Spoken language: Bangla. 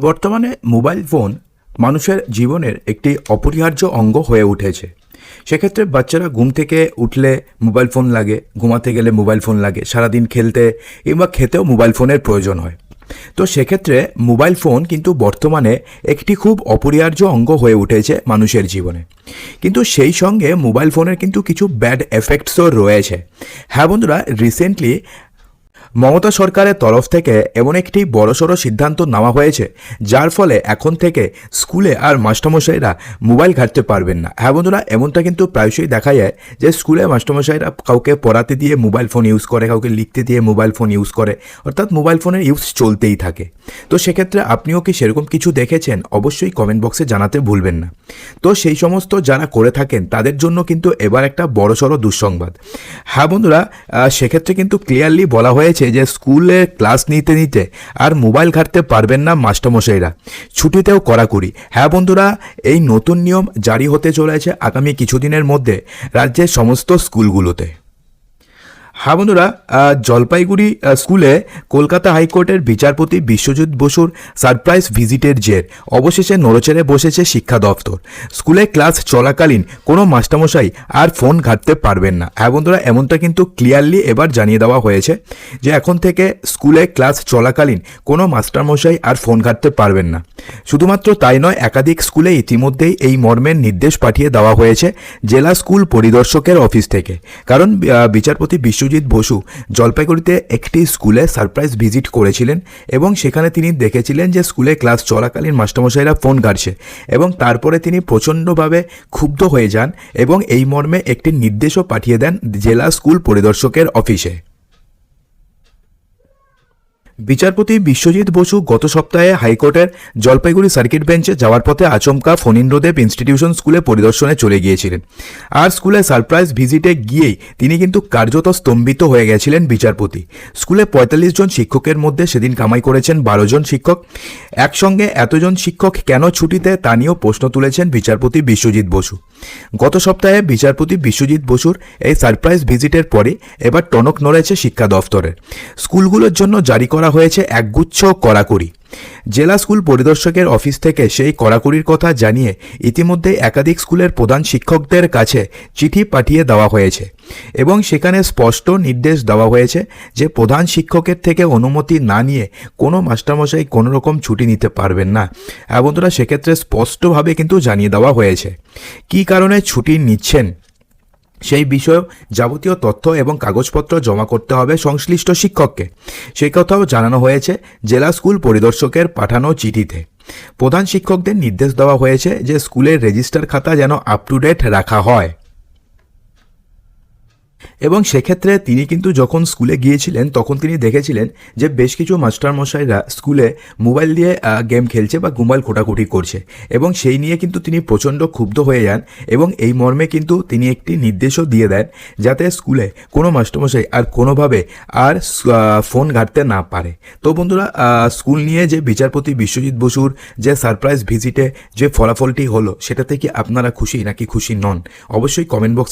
বর্তমানে মোবাইল ফোন মানুষের জীবনের একটি অপরিহার্য অঙ্গ হয়ে উঠেছে। সেক্ষেত্রে বাচ্চারা ঘুম থেকে উঠলে মোবাইল ফোন লাগে, ঘুমাতে গেলে মোবাইল ফোন লাগে, সারাদিন খেলতে কিংবা খেতেও মোবাইল ফোনের প্রয়োজন হয়। তো সেক্ষেত্রে মোবাইল ফোন কিন্তু বর্তমানে একটি খুব অপরিহার্য অঙ্গ হয়ে উঠেছে মানুষের জীবনে। কিন্তু সেই সঙ্গে মোবাইল ফোনের কিন্তু কিছু ব্যাড এফেক্টসও রয়েছে। হ্যাঁ বন্ধুরা রিসেন্টলি মমতা সরকারের তরফ থেকে এমন একটি বড়সড় সিদ্ধান্ত নেওয়া হয়েছে, যার ফলে এখন থেকে স্কুলে আর মাস্টারমশাইরা মোবাইল ঘাটতে পারবেন না। হ্যাঁ বন্ধুরা, এমনটা কিন্তু প্রায়শই দেখা যায় যে স্কুলে মাস্টারমশাইরা কাউকে পড়াতে দিয়ে মোবাইল ফোন ইউজ করে, কাউকে লিখতে দিয়ে মোবাইল ফোন ইউজ করে, অর্থাৎ মোবাইল ফোনের ইউজ চলতেই থাকে। তো সেক্ষেত্রে আপনিও কি সেরকম কিছু দেখেছেন? অবশ্যই কমেন্ট বক্সে জানাতে ভুলবেন না। তো সেই সমস্ত যারা করে থাকেন, তাদের জন্য কিন্তু এবার একটা বড়সড় দুঃসংবাদ। হ্যাঁ বন্ধুরা সেক্ষেত্রে কিন্তু ক্লিয়ারলি বলা হয়েছে যে স্কুলে ক্লাস নিতে নিতে আর মোবাইল ঘাটতে পারবেন না মাস্টারমশাইরা। ছুটিতেও কড়াকড়ি। হ্যাঁ বন্ধুরা, এই নতুন নিয়ম জারি হতে চলেছে আগামী কিছুদিনের মধ্যে রাজ্যের সমস্ত স্কুলগুলোতে। হ্যাঁ বন্ধুরা জলপাইগুড়ি স্কুলে কলকাতা হাইকোর্টের বিচারপতি বিশ্বজিৎ বসুর সারপ্রাইজ ভিজিটের জের। অবশেষে নড়েচড়ে বসেছে শিক্ষা দপ্তর। স্কুলে ক্লাস চলাকালীন কোনো মাস্টারমশাই আর ফোন ঘাটতে পারবেন না। হ্যাঁ বন্ধুরা, এমনটা কিন্তু ক্লিয়ারলি এবার জানিয়ে দেওয়া হয়েছে যে এখন থেকে স্কুলে ক্লাস চলাকালীন কোনো মাস্টারমশাই আর ফোন ঘাটতে পারবেন না। শুধুমাত্র তাই নয়, একাধিক স্কুলে ইতিমধ্যেই এই মর্মের নির্দেশ পাঠিয়ে দেওয়া হয়েছে জেলা স্কুল পরিদর্শকের অফিস থেকে। কারণ বিচারপতি বিচারপতি বিশ্বজিৎ বসু জলপাইগুড়িতে একটি স্কুলে সারপ্রাইজ ভিজিট করেছিলেন এবং সেখানে তিনি দেখেছিলেন যে স্কুলে ক্লাস চলাকালীন মাস্টারমশাইরা ফোন কাটছে এবং তারপরে তিনি প্রচণ্ডভাবে ক্ষুব্ধ হয়ে যান এবং এই মর্মে একটি নির্দেশও পাঠিয়ে দেন জেলা স্কুল পরিদর্শকের অফিসে। বিচারপতি বিশ্বজিৎ বসু গত সপ্তাহে হাইকোর্টের জলপাইগুড়ি সার্কিট বেঞ্চে যাওয়ার পথে আচমকা ফণীন্দ্রদেব ইনস্টিটিউশন স্কুলে পরিদর্শনে চলে গিয়েছিলেন। আর স্কুলে সারপ্রাইজ ভিজিটে গিয়েই তিনি কিন্তু কার্যত স্তম্ভিত হয়ে গেছিলেন বিচারপতি। স্কুলে পঁয়তাল্লিশ জন শিক্ষকের মধ্যে সেদিন কামাই করেছেন বারো জন শিক্ষক। একসঙ্গে এতজন শিক্ষক কেন ছুটিতে তা নিয়েও প্রশ্ন তুলেছেন বিচারপতি বিশ্বজিৎ বসু। গত সপ্তাহে বিচারপতি বিশ্বজিৎ বসুর এই সারপ্রাইজ ভিজিটের পরে এবার টনক নড়েছে শিক্ষা দফতরের। স্কুলগুলোর জন্য জারি করা হয়েছে একগুচ্ছ কড়াকড়ি। জেলা স্কুল পরিদর্শকের অফিস থেকে সেই কড়াকড়ির কথা জানিয়ে ইতিমধ্যে একাধিক স্কুলের প্রধান শিক্ষকদের কাছে চিঠি পাঠিয়ে দেওয়া হয়েছে এবং সেখানে স্পষ্ট নির্দেশ দেওয়া হয়েছে যে প্রধান শিক্ষকের থেকে অনুমতি না নিয়ে কোনো মাস্টারমশাই কোনো রকম ছুটি নিতে পারবেন না। হ্যাঁ বন্ধুরা, সেক্ষেত্রে স্পষ্টভাবে কিন্তু জানিয়ে দেওয়া হয়েছে। কী কারণে ছুটি নিচ্ছেন? সেই বিষয়ে যাবতীয় তথ্য এবং কাগজপত্র জমা করতে হবে সংশ্লিষ্ট শিক্ষককে। সেই কথাও জানানো হয়েছে জেলা স্কুল পরিদর্শকের পাঠানো চিঠিতে। প্রধান শিক্ষকদের নির্দেশ দেওয়া হয়েছে যে স্কুলের রেজিস্টার খাতা যেন আপ টু ডেট রাখা হয়। এবং সেক্ষেত্রে তিনি কিন্তু যখন স্কুলে গিয়েছিলেন, তখন তিনি দেখেছিলেন যে বেশ কিছু মাস্টারমশাইরা স্কুলে মোবাইল দিয়ে গেম খেলছে বা মোবাইল খোটাখুটি করছে। এবং সেই নিয়ে কিন্তু তিনি প্রচণ্ড ক্ষুব্ধ হয়ে যান এবং এই মর্মে কিন্তু তিনি একটি নির্দেশও দিয়ে দেন যাতে স্কুলে কোনো মাস্টারমশাই আর কোনোভাবে আর ফোন ঘাটতে না পারে। তো বন্ধুরা স্কুল নিয়ে যে বিচারপতি বিশ্বজিৎ বসুর যে সারপ্রাইজ ভিজিটে যে ফলাফলটি হলো, সেটাতে কি আপনারা খুশি নাকি খুশি নন? অবশ্যই কমেন্ট বক্সে